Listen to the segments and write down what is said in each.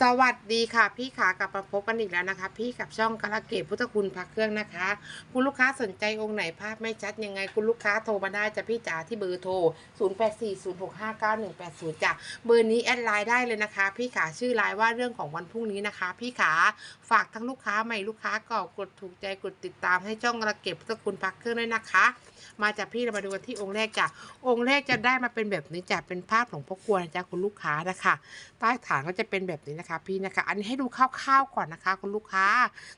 สวัสดีค่ะ พี่ขากลับมาพบกันอีกแล้วนะคะ พี่กับช่องกระเกตพุทธคุณพักเครื่องนะคะ คุณลูกค้าสนใจองค์ไหนภาพไม่ชัดยังไง คุณลูกค้าโทรมาได้จะพี่จ๋าที่เบอร์โทร 0840659180จ้ะเบอร์นี้แอดไลน์ได้เลยนะคะ พี่ขาชื่อไลน์ว่าเรื่องของวันพรุ่งนี้นะคะ พี่ขาฝากทั้งลูกค้าใหม่ลูกค้าเก่ากดถูกใจกดติดตามให้ช่องกระเกตพุทธคุณพักเครื่องด้วยนะคะ มาจากพี่เรามาดูกันที่องค์แรกจ้ะองค์แรกจะได้มาเป็นแบบนี้จ้ะเป็นภาพหลวงพ่อกวนจ้ะคุณลูกค้านะคะใต้ฐานก็จะเป็นแบบนี้นะคะ พี่นะคะ อันนี้ให้ดูคร่าวๆก่อนนะคะ คุณลูกค้า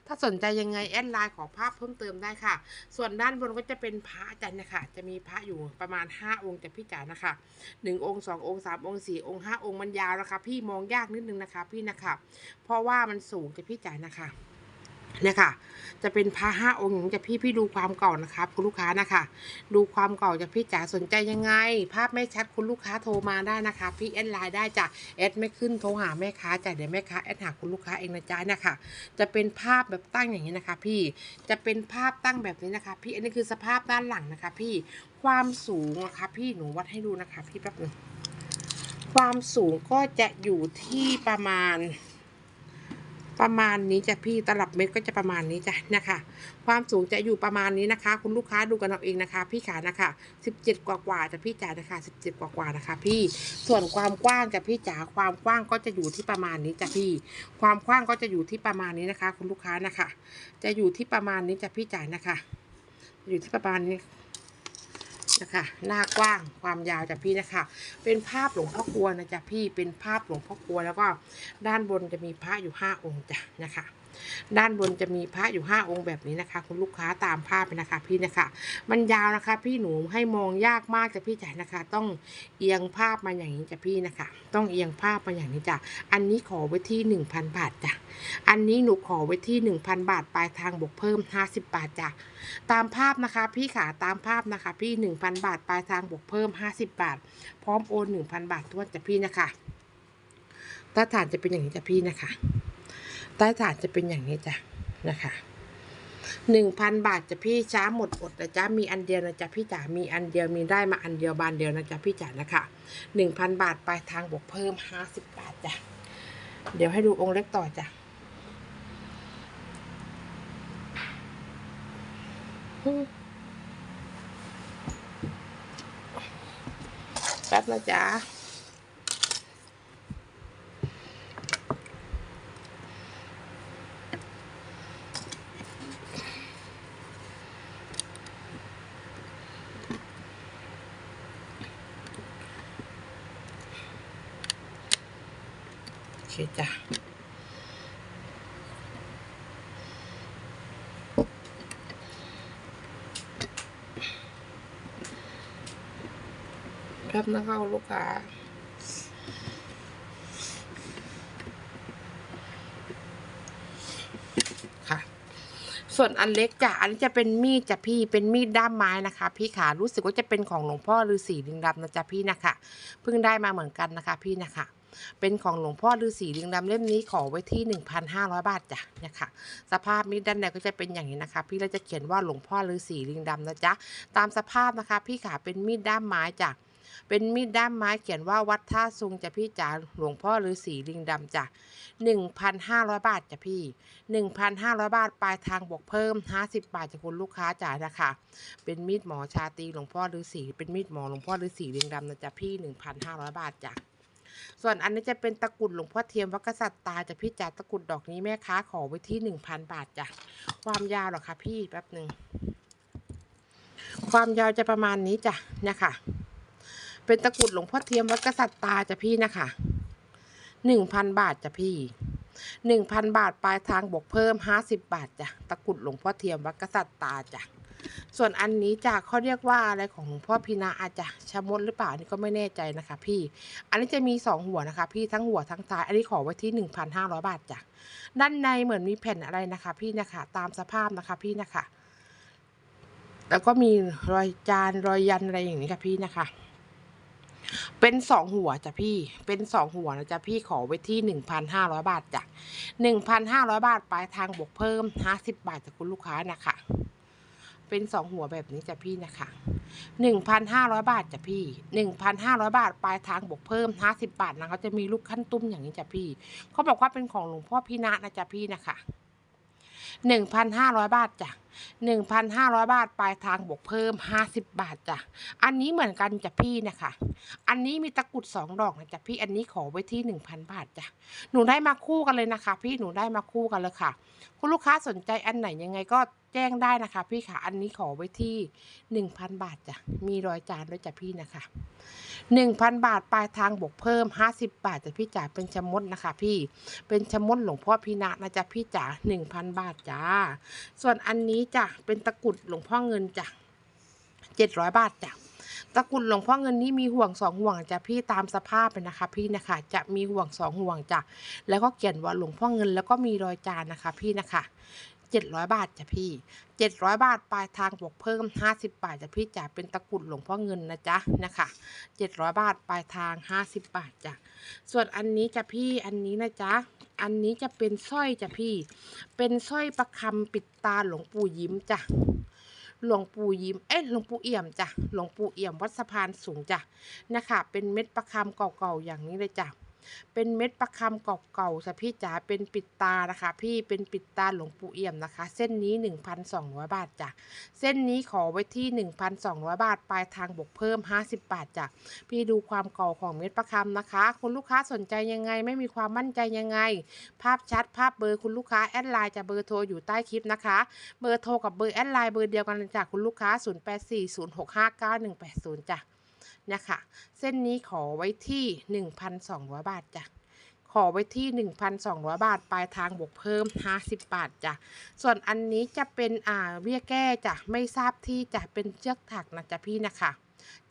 ถ้าสนใจยังไงแอดไลน์ขอภาพเพิ่มเติมได้ค่ะ ส่วนด้านบนก็จะเป็นพระจารย์นะคะ จะมีพระอยู่ประมาณ 5 องค์จากพี่จ๋านะคะ1องค์2องค์3องค์4องค์5องค์มันยาวนะคะ พี่มองยากนิดนึงนะคะ พี่นะคะ เพราะว่ามันสูงจากพี่จ๋านะคะ เนี่ยค่ะ จะเป็นพระห้าองค์จะพี่พี่ดูความเก่านะครับ คุณลูกค้านะคะ ดูความเก่าจากพี่จ๋าสนใจยังไง ภาพไม่ชัดคุณลูกค้าโทรมาได้นะคะ พี่แอดไลน์ได้จ้ะแอดไม่ขึ้นโทรหาแม่ค้าจ้ะเดี๋ยวแม่ค้าแอดหาคุณลูกค้าเองนะจ๊ะเนะคะจะเป็นภาพแบบตั้งอย่างนี้นะคะ พี่จะเป็นภาพตั้งแบบนี้นะคะ พี่อันนี้คือสภาพด้านหลังนะคะ พี่ความสูงนะคะพี่หนูวัดให้ดูนะคะ พี่แป๊บหนึงความสูงก็จะอยู่ที่ประมาณ ประมาณนี้จ้ะพี่ตลับเม็ดก็จะประมาณนี้จ้ะนะคะ ความสูงจะอยู่ประมาณนี้นะคะ คุณลูกค้าดูกันเอาเองนะคะ พี่ขานะคะ 17 กว่ากว่าจะพี่จ๋านะคะ17 กว่ากว่านะคะ พี่ส่วนความกว้างจะพี่จ๋าความกว้างก็จะอยู่ที่ประมาณนี้จ้ะพี่ ความกว้างก็จะอยู่ที่ประมาณนี้นะคะ คุณลูกค้านะคะ จะอยู่ที่ประมาณนี้จ้ะพี่จ๋านะคะ อยู่ที่ประมาณนี้ นะคะหน้ากว้างความยาวจากพี่นะคะ เป็นภาพหลวงพ่อกลัวนะจ๊ะพี่เป็นภาพหลวงพ่อกลัวแล้วก็ด้านบนจะมีพระอยู่ห้าองค์จ้ะนะคะ ด้านบนจะมีพระอยู่ห้าองค์แบบนี้นะคะ คุณลูกค้าตามภาพไปนะคะพี่นะคะ มันยาวนะคะ พี่หนูให้มองยากมากจะพี่จ๋านะคะ ต้องเอียงภาพมาอย่างนี้จ้ะพี่นะคะ ต้องเอียงภาพมาอย่างนี้จ้ะอันนี้ขอไว้ที่หนึ่งพันบาทจ้ะอันนี้หนูขอไว้ที่หนึ่งพันบาทปลายทางบวกเพิ่มห้าสิบบาทจ้ะตามภาพนะคะ พี่ขาตามภาพนะคะ พี่หนึ่งพันบาทปลายทางบวกเพิ่มห้าสิบบาท พร้อมโอนหนึ่งพันบาททวนจ้ะพี่นะคะต้ฐานจะเป็นอย่างนี้จ้ะพี่นะคะ ใต้ฐานจะเป็นอย่างนี้จ้ะนะคะหนึ่งพันบาทจะพี่ช้าหมดอดนะจ๊ะมีอันเดียวนะจ๊ะพี่จ๋ามีอันเดียวมีได้มาอันเดียวบานเดียวนะจ๊ะพี่จ๋านะคะหนึ่งพันบาทปลายทางบวกเพิ่มห้าสิบบาทจ้ะเดี๋ยวให้ดูองค์เล็กต่อจ้ะแป๊บนะจ๊ะ จ้ะครับนะคะลูกค้าค่ะส่วนอันเล็กจ้ะ อันนี้จะเป็นมีดจ้ะพี่ เป็นมีดด้ามไม้นะคะ พี่ขารู้สึกว่าจะเป็นของหลวงพ่อฤาษีลิงดำนะจ๊ะพี่นะคะ เพิ่งได้มาเหมือนกันนะคะพี่นะคะ เป็นของหลวงพ่อฤาษีลิงดำเล่มนี้ขอไว้ที่ 1,500 บาทจ้ะเนะคะสภาพมีดด้านในก็จะเป็นอย่างนี้นะคะ พี่เราจะเขียนว่าหลวงพ่อฤาษีลิงดำนะจ๊ะตามสภาพนะคะ พี่ขาเป็นมีดด้ามไม้จ้ะเป็นมีดด้ามไม้เขียนว่าวัดท่าซุงจะพี่จ๋าหลวงพ่อฤาษีลิงดำจ้ะ1,500 บาทจ้ะพี่ 1,500 บาทปลายทางบวกเพิ่ม 50 บาทจากคุณลูกค้าจ๋านะคะ เป็นมีดหมอชาตีหลวงพ่อฤาษีเป็นมีดหมอหลวงพ่อฤาษีลิงดำนะจ๊ะพี่ 1,500 บาทจ้ะ ส่วนอันนี้จะเป็นตะกุดหลวงพ่อเทียมวัดกษัตตาจะพี่จ๋าตะกุดดอกนี้แม่ค้าขอไว้ที่1,000บาทจ้ะความยาวหรอคะพี่แป๊บหนึ่งความยาวจะประมาณนี้จ้ะเนี่ยค่ะ เป็นตะกุดหลวงพ่อเทียมวัดกษัตริย์ตาจ้ะพี่นะคะหนึ่งพันบาทจ้ะพี่หนึ่งพันบาทปลายทางบวกเพิ่มห้าสิบบาทจ้ะตะกุดหลวงพ่อเทียมวัดกษัตริย์ตาจ้ะ ส่วนอันนี้จ้ะเขาเรียกว่าอะไรของหลวงพ่อพีนาอาจจะชะมดหรือเปล่านี่ก็ไม่แน่ใจนะคะ พี่ อันนี้จะมีสองหัวนะคะ พี่ทั้งหัวทั้งท้าย อันนี้ขอไว้ที่หนึ่งพันห้าร้อยบาทจ้ะ ด้านในเหมือนมีแผ่นอะไรนะคะ พี่นะคะ ตามสภาพนะคะพี่นะคะ แล้วก็มีรอยจานรอยยันอะไรอย่างนี้ค่ะพี่นะคะ เป็นสองหัวจ้ะพี่ เป็นสองหัวนะจ๊ะพี่ขอไว้ที่หนึ่งพันห้าร้อยบาทจ้ะหนึ่งพันห้าร้อยบาทปลายทางบวกเพิ่มห้าสิบบาทจากคุณลูกค้านะคะ เป็นสองหัวแบบนี้จ้ะพี่นะคะหนึ่งพันห้าร้อยบาทจ้ะพี่หนึ่งพันห้าร้อยบาทปลายทางบวกเพิ่มห้าสิบบาทนะเขาจะมีลูกขั้นตุ้มอย่างนี้จ้ะพี่เขาบอกว่าเป็นของหลวงพ่อพี่นะนะจ้ะพี่นะคะหนึ่งพันห้าร้อยบาทจ้ะ หนึ่งพันห้าร้อยบาท ปลายทางบวกเพิ่มห้าสิบบาทจ้ะ อันนี้เหมือนกันจ้ะพี่นะคะ อันนี้มีตะกรุดสองดอกนะจ๊ะพี่ อันนี้ขอไว้ที่หนึ่งพันบาทจ้ะ หนูได้มาคู่กันเลยนะคะ พี่ หนูได้มาคู่กันเลยค่ะ คุณลูกค้าสนใจอันไหนยังไงก็แจ้งได้นะคะ พี่ค่ะ อันนี้ขอไว้ที่หนึ่งพันบาทจ้ะ มีรอยจานด้วยจ้ะพี่นะคะหนึ่งพันบาทปลายทางบวกเพิ่มห้าสิบบาทจ้ะพี่จ๋า เป็นชมดนะคะ พี่ เป็นชมดหลวงพ่อพีนะนะจ๊ะพี่จ๋าหนึ่งพันบาทจ้า ส่วนอันนี้จ้ะเป็นตะกรุดหลวงพ่อเงินจ้ะเจ็ดร้อยบาทจ้ะตะกรุดหลวงพ่อเงินนี้มีห่วงสองห่วงจ้ะพี่ตามสภาพเลยนะคะ พี่นะคะ จะมีห่วงสองห่วงจ้ะแล้วก็เขียนว่าหลวงพ่อเงินแล้วก็มีรอยจานนะคะ พี่นะคะเจ็ดร้อยบาทจ้ะพี่เจ็ดร้อยบาทปลายทางบวกเพิ่มห้าสิบบาทจ้ะพี่จ๋าเป็นตะกรุดหลวงพ่อเงินนะจ๊ะนะคะเจ็ดร้อยบาทปลายทางห้าสิบบาทจ้ะส่วนอันนี้จ้ะพี่อันนี้นะจ๊ะ อันนี้จะเป็นสร้อยจ้ะพี่ เป็นสร้อยประคำปิดตาหลวงปู่ยิ้มจ้ะ หลวงปู่ยิ้ม เอ้ยหลวงปู่เอี่ยมจ้ะ หลวงปู่เอี่ยมวัดสะพานสูงจ้ะ นะคะ เป็นเม็ดประคำเก่าๆอย่างนี้เลยจ้ะ เป็นเม็ดประคำเก่าๆจ้ะพี่จ๋าเป็นปิดตานะคะ พี่เป็นปิดตาหลวงปู่เอี่ยมนะคะ เส้นนี้ 1,200 บาทจ้ะเส้นนี้ขอไว้ที่ 1,200 บาท ปลายทางบวกเพิ่ม 50 บาทจ้ะพี่ดูความเก่าของเม็ดประคำนะคะ คุณลูกค้าสนใจยังไงไม่มีความมั่นใจยังไง ภาพชัดภาพเบอร์คุณลูกค้าแอดไลน์จะเบอร์โทรอยู่ใต้คลิปนะคะ เบอร์โทรกับเบอร์แอดไลน์เบอร์เดียวกันจากคุณลูกค้า 0840659180จ้ะ นะคะเส้นนี้ขอไว้ที่ 1,200 บาทจ้ะขอไว้ที่ 1,200 บาท ปลายทางบวกเพิ่ม 50 บาทจ้ะ ส่วนอันนี้จะเป็นอ่าเบี้ยแก้จ้ะ ไม่ทราบที่จะเป็นเชือกถักนะจ๊ะพี่นะคะ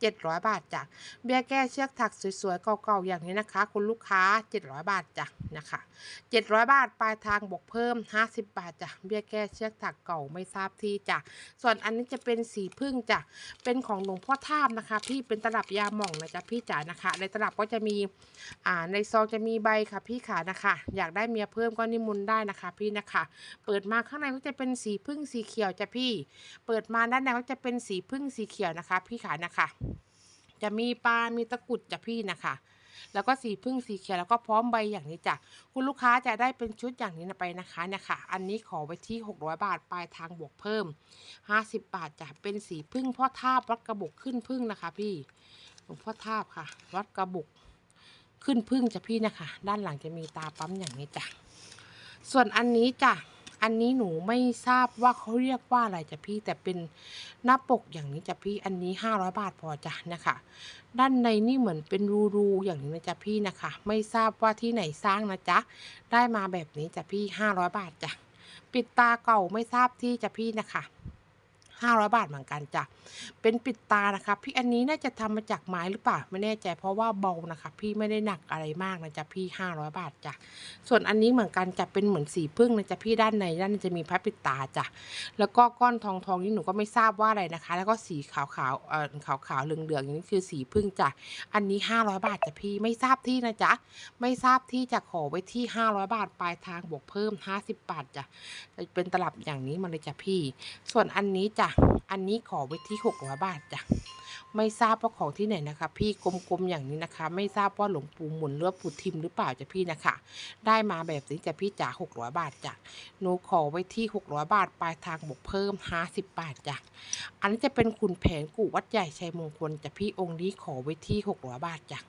700 บาทจ้ะเบี้ยแก้เชือกถักสวยๆเก่าๆอย่างนี้นะคะ คุณลูกค้า 700 บาทจ้ะนะคะ700 บาทปลายทางบวกเพิ่ม 50 บาทจ้ะเบี้ยแก้เชือกถักเก่าไม่ทราบที่จ้ะส่วนอันนี้จะเป็นสีพึ่งจ้ะเป็นของหลวงพ่อท่าบนะคะ พี่เป็นตลับยาหม่องนะจ๊ะพี่จ๋านะคะ ในตลับก็จะมีอ่าในซองจะมีใบค่ะพี่ขานะคะ อยากได้เมียเพิ่มก็นิมนต์ได้นะคะ พี่นะคะ เปิดมาข้างในก็จะเป็นสีพึ่งสีเขียวจ้ะพี่ เปิดมาด้านในก็จะเป็นสีพึ่งสีเขียวนะคะ พี่ขานะคะ จะมีปลามีตะกุดจ้ะพี่นะคะ แล้วก็สีพึ่งสีเขียวแล้วก็พร้อมใบอย่างนี้จ้ะคุณลูกค้าจะได้เป็นชุดอย่างนี้ไปนะคะเนะคะอันนี้ขอไว้ที่ 600 บาทปลายทางบวกเพิ่ม 50 บาทจ้ะเป็นสีพึ่งพ่อทาบวัดกระบุกขึ้นพึ่งนะคะ พี่หลวงพ่อทาบค่ะ วัดกระบุกขึ้นพึ่งจ้ะพี่นะคะ ด้านหลังจะมีตาปั๊มอย่างนี้จ้ะส่วนอันนี้จ้ะ อันนี้หนูไม่ทราบว่าเขาเรียกว่าอะไรจ้ะพี่แต่เป็นหน้าปกอย่างนี้จ้ะพี่อันนี้ 500 บาทพอจ้ะนะคะ ด้านในนี่เหมือนเป็นรูๆอย่างนี้นะจ้ะพี่นะคะ ไม่ทราบว่าที่ไหนสร้างนะจ๊ะได้มาแบบนี้จ้ะพี่ 500 บาทจ้ะปิดตาเก่าไม่ทราบที่จ้ะพี่นะคะ 500 บาทเหมือนกันจ้ะ เป็นปิดตานะคะพี่อันนี้น่าจะทำมาจากไม้หรือเปล่าไม่แน่ใจ เพราะว่าเบานะคะ พี่ไม่ได้หนักอะไรมากนะจ๊ะพี่ 500 บาทจ้ะ ส่วนอันนี้เหมือนกันจะเป็นเหมือนสีพึ่งนะจ๊ะพี่ด้านในด้านจะมีพระปิดตาจ้ะ แล้วก็ก้อนทองทองนี่หนูก็ไม่ทราบว่าอะไรนะคะ แล้วก็สีขาวขาวเอ่อขาวขาวเหลืองเหลืองอย่างนี้คือสีพึ่งจ้ะ อันนี้ 500 บาทจ้ะพี่ไม่ทราบที่นะจ๊ะ ไม่ทราบที่จะขอไว้ที่ 500 บาทปลายทางบวกเพิ่ม 50 บาทจ้ะจะเป็นตลับอย่างนี้มาเลยจ้ะพี่ ส่วนอันนี้จ้ะอันนี้ขอไว้ที่600บาทจ้ะไม่ทราบว่าของที่ไหนนะคะ พี่กลมๆอย่างนี้นะคะ ไม่ทราบว่าหลวงปู่หมุนหรือปู่ทิมหรือเปล่าจ้ะพี่นะคะ ได้มาแบบนี้จ้ะพี่จ๋า600บาทจ้ะหนูขอไว้ที่600บาทปลายทางบวกเพิ่ม50บาทจ้ะอันนี้จะเป็นขุนแผนกู่วัดใหญ่ชัยมงคลจ้ะพี่องค์นี้ขอไว้ที่600บาทจ้ะ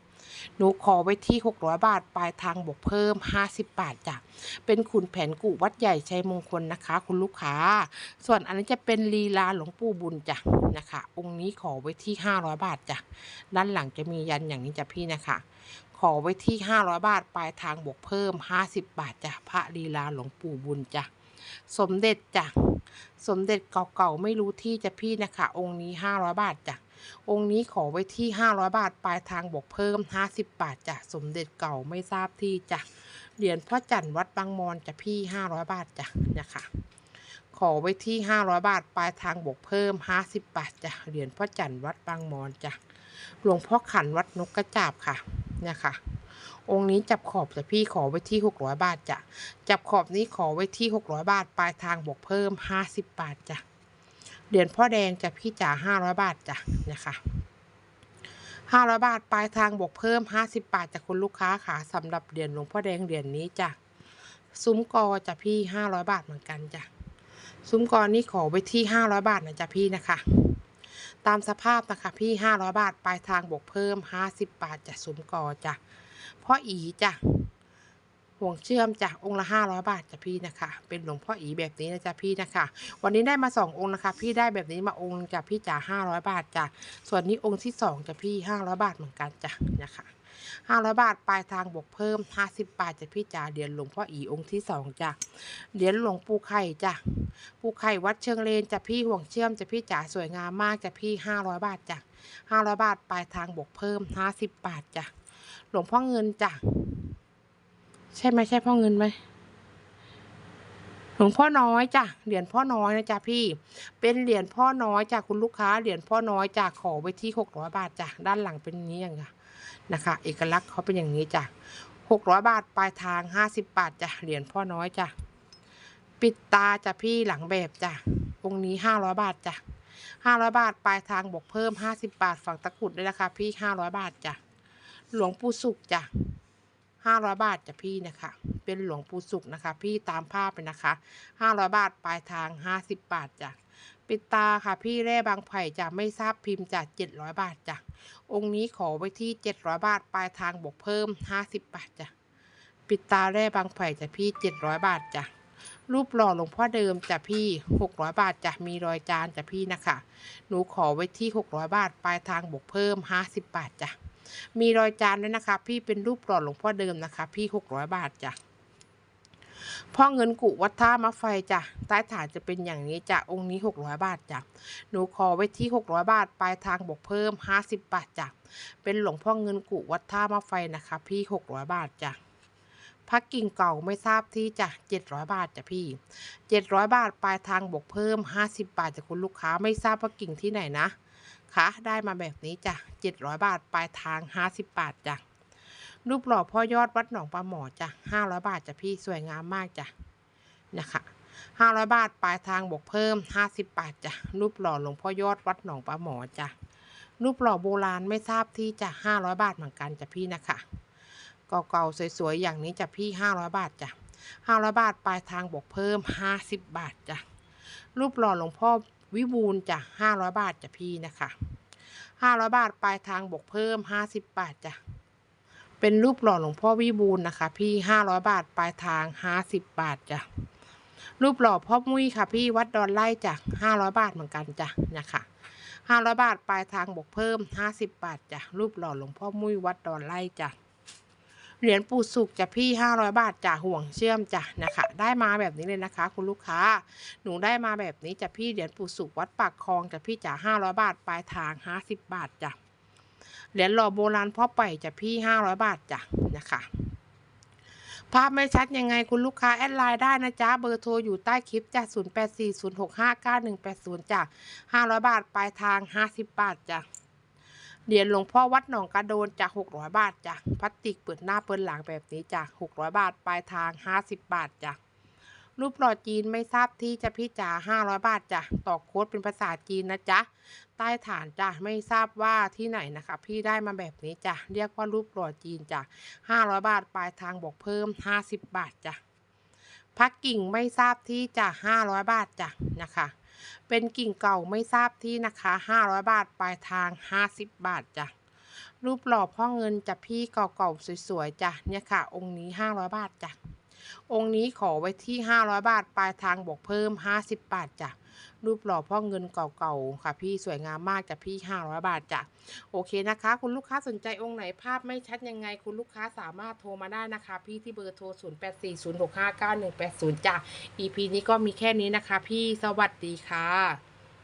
หนูขอไว้ที่ 600 บาท ปลายทางบวกเพิ่ม 50 บาทจ้ะ เป็นขุนแผนกู่วัดใหญ่ชัยมงคลนะคะ คุณลูกค้า ส่วนอันนี้จะเป็นลีลาหลวงปู่บุญจ้ะนะคะ องค์นี้ขอไว้ที่ 500 บาทจ้ะ ด้านหลังจะมียันอย่างนี้จ้ะพี่นะคะ ขอไว้ที่ 500 บาท ปลายทางบวกเพิ่ม 50 บาทจ้ะ พระลีลาหลวงปู่บุญจ้ะ สมเด็จจ้ะ สมเด็จเก่าๆไม่รู้ที่จะพี่นะคะ องค์นี้ 500 บาทจ้ะ องค์นี้ขอไว้ที่ 500 บาท ปลายทางบวกเพิ่ม 50 บาทจ้ะสมเด็จเก่าไม่ทราบที่จ้ะเหรียญพ่อจันทร์วัดบางมอนจ้ะพี่ 500 บาทจ้ะนะคะขอไว้ที่ 500 บาท ปลายทางบวกเพิ่ม 50 บาทจ้ะเหรียญพ่อจันทร์วัดบางมอนจ้ะหลวงพ่อขันวัดนกกระจาบค่ะเนี่ยค่ะ องค์นี้จับขอบจะพี่ขอไว้ที่ 600 บาทจ้ะจับขอบนี้ขอไว้ที่ 600 บาท ปลายทางบวกเพิ่ม 50 บาทจ้ะ เหรียญพ่อแดงจะพี่จ๋าห้าร้อยบาทจ้ะนะคะห้าร้อยบาทปลายทางบวกเพิ่มห้าสิบบาทจากคุณลูกค้าค่ะสำหรับเหรียญหลวงพ่อแดงเหรียญนี้จ้ะซุ้มกอจะพี่ห้าร้อยบาทเหมือนกันจ้ะซุ้มกอนี่ขอไว้ที่ห้าร้อยบาทนะจ๊ะพี่นะคะ ตามสภาพนะคะพี่ห้าร้อยบาทปลายทางบวกเพิ่มห้าสิบบาทจากซุ้มกอจ้ะพ่ออีจ้ะ ห่วงเชื่อมจ้ะองค์ละห้าร้อยบาทจ้ะพี่นะคะ เป็นหลวงพ่ออีแบบนี้นะจ๊ะพี่นะคะ วันนี้ได้มาสององค์นะคะ พี่ได้แบบนี้มาองค์จ้ะพี่จ๋าห้าร้อยบาทจ้ะส่วนนี้องค์ที่สองจ้ะพี่ห้าร้อยบาทเหมือนกันจ้ะนะคะห้าร้อยบาทปลายทางบวกเพิ่มห้าสิบบาทจ้ะพี่จ๋าเหรียญหลวงพ่ออีองค์ที่สองจ้ะเหรียญหลวงปู่ไข่จ้ะปู่ไข่วัดเชิงเลนจ้ะพี่ห่วงเชื่อมจ้ะพี่จ๋าสวยงามมากจ้ะพี่ห้าร้อยบาทจ้ะห้าร้อยบาทปลายทางบวกเพิ่มห้าสิบบาทจ้ะหลวงพ่อเงินจ้ะ ใช่ไหมใช่พ่อเงินไหมหลวงพ่อน้อยจ้ะเหรียญพ่อน้อยนะจ๊ะพี่ เป็นเหรียญพ่อน้อยจากคุณลูกค้าเหรียญพ่อน้อยจากขอไว้ที่หกร้อยบาทจ้ะด้านหลังเป็นนี้อย่างเงี้ยนะคะ เอกลักษณ์เขาเป็นอย่างนี้จ้ะหกร้อยบาทปลายทางห้าสิบบาทจ้ะเหรียญพ่อน้อยจ้ะปิดตาจ้ะพี่หลังแบบจ้ะองค์นี้ห้าร้อยบาทจ้ะห้าร้อยบาทปลายทางบวกเพิ่มห้าสิบบาทฝั่งตะกรุดด้วยนะคะพี่ห้าร้อยบาทจ้ะหลวงปู่สุขจ้ะ ห้าร้อยบาทจะพี่นะคะ เป็นหลวงปู่สุขนะคะ พี่ตามภาพเลยนะคะห้าร้อยบาทปลายทางห้าสิบบาทจ้ะปิดตาค่ะพี่แร่บางไผ่จะไม่ทราบพิมพ์จากเจ็ดร้อยบาทจ้ะองค์นี้ขอไว้ที่เจ็ดร้อยบาทปลายทางบวกเพิ่มห้าสิบบาทจ้ะปิดตาแร่บางไผ่จะพี่เจ็ดร้อยบาทจ้ะรูปหล่อหลวงพ่อเดิมจะพี่หกร้อยบาทจ้ะมีรอยจานจะพี่นะคะ หนูขอไว้ที่หกร้อยบาทปลายทางบวกเพิ่มห้าสิบบาทจ้ะ มีรอยจานด้วยนะคะ พี่เป็นรูปหล่อหลวงพ่อเดิมนะคะ พี่หกร้อยบาทจ้ะพ่อเงินกุวัดท่ามะไฟจ้ะใต้ฐานจะเป็นอย่างนี้จ้ะองค์นี้หกร้อยบาทจ้ะหนูขอไว้ที่หกร้อยบาท ปลายทางบวกเพิ่มห้าสิบบาทจ้ะเป็นหลวงพ่อเงินกุวัดท่ามะไฟนะคะ พี่หกร้อยบาทจ้ะพักกิ่งเก่าไม่ทราบที่จ้ะเจ็ดร้อยบาทจ้ะพี่เจ็ดร้อยบาท ปลายทางบวกเพิ่มห้าสิบบาทจากคุณลูกค้าไม่ทราบว่ากิ่งที่ไหนนะ คะได้มาแบบนี้จ้ะเจ็ดร้อยบาท ปลายทางห้าสิบาทจ้ะรูปหล่อพ่อยอดวัดหนองปลาหมอจ้ะห้าร้อยบาทจ้ะพี่สวยงามมากจ้ะนะคะห้าร้อยบาท ปลายทางบวกเพิ่มห้าสิบาทจ้ะรูปหล่อหลวงพ่อยอดวัดหนองปลาหมอจ้ะรูปหล่อโบราณไม่ทราบที่จ้ะห้าร้อยบาทเหมือนกันจ้ะพี่นะคะเก่าๆสวยๆอย่างนี้จ้ะพี่ห้าร้อยบาทจ้ะห้าร้อยบาท ปลายทางบวกเพิ่มห้าสิบบาทจ้ะรูปหล่อหลวงพ่อ วิบูลจ้ะห้าร้อยบาทจ้ะพี่นะคะห้าร้อยบาทปลายทางบวกเพิ่มห้าสิบบาทจ้ะเป็นรูปหล่อหลวงพ่อวิบูลนะคะ พี่ห้าร้อยบาทปลายทางห้าสิบบาทจ้ะรูปหล่อพ่อมุ้ยค่ะ พี่วัดดอนไล่จ้ะห้าร้อยบาทเหมือนกันจ้ะนะคะห้าร้อยบาทปลายทางบวกเพิ่มห้าสิบบาทจ้ะรูปหล่อหลวงพ่อมุ้ยวัดดอนไล่จ้ะ เหรียญปูสุกจะพี่ห้าร้อยบาทจ้ะห่วงเชื่อมจ้ะนะคะ ได้มาแบบนี้เลยนะคะ คุณลูกค้า หนูได้มาแบบนี้จะพี่เหรียญปูสุกวัดปากคลองจะพี่จ๋าห้าร้อยบาทปลายทางห้าสิบบาทจ้ะเหรียญหล่อโบราณพ่อไปจะพี่ห้าร้อยบาทจ้ะนะคะภาพไม่ชัดยังไงคุณลูกค้าแอดไลน์ได้นะจ๊ะ เบอร์โทรอยู่ใต้คลิปจ้ะ0 8 4 0 6 5 9 1 8 0จ้ะ500 บาท ปลายทาง 50 บาทจ้ะ เหรียญหลวงพ่อวัดหนองกระโดนจ้ะ600 บาทจ้ะพลาสติกเปิดหน้าเปิดหลังแบบนี้จ้ะ600 บาท ปลายทาง 50 บาทจ้ะรูปหล่อจีนไม่ทราบที่จะพี่จ๋า500 บาทจ้ะต่อโค้ดเป็นภาษาจีนนะจ๊ะ ใต้ฐานจ้ะไม่ทราบว่าที่ไหนนะคะ พี่ได้มาแบบนี้จ้ะเรียกว่ารูปหล่อจีนจ้ะ500 บาท ปลายทางบวกเพิ่ม 50 บาทจ้ะพักกิ่งไม่ทราบที่จ้ะ500 บาทจ้ะนะคะ เป็นกิ่งเก่าไม่ทราบที่นะคะ 500 บาทปลายทาง 50 บาทจ้ะรูปหล่อพ่อเงินจ้ะพี่เก่าๆสวยๆจ้ะเนี่ยค่ะ องค์นี้ 500 บาทจ้ะองค์นี้ขอไว้ที่ 500 บาทปลายทางบวกเพิ่ม 50 บาทจ้ะ รูปหล่อพ่อเงินเก่าๆค่ะ พี่สวยงามมากจ้ะพี่ 500 บาทจ้ะโอเคนะคะ คุณลูกค้าสนใจองค์ไหนภาพไม่ชัดยังไง คุณลูกค้าสามารถโทรมาได้นะคะ พี่ที่เบอร์โทร 0840659180 จ้ะ EP นี้ก็มีแค่นี้นะคะ พี่สวัสดีค่ะ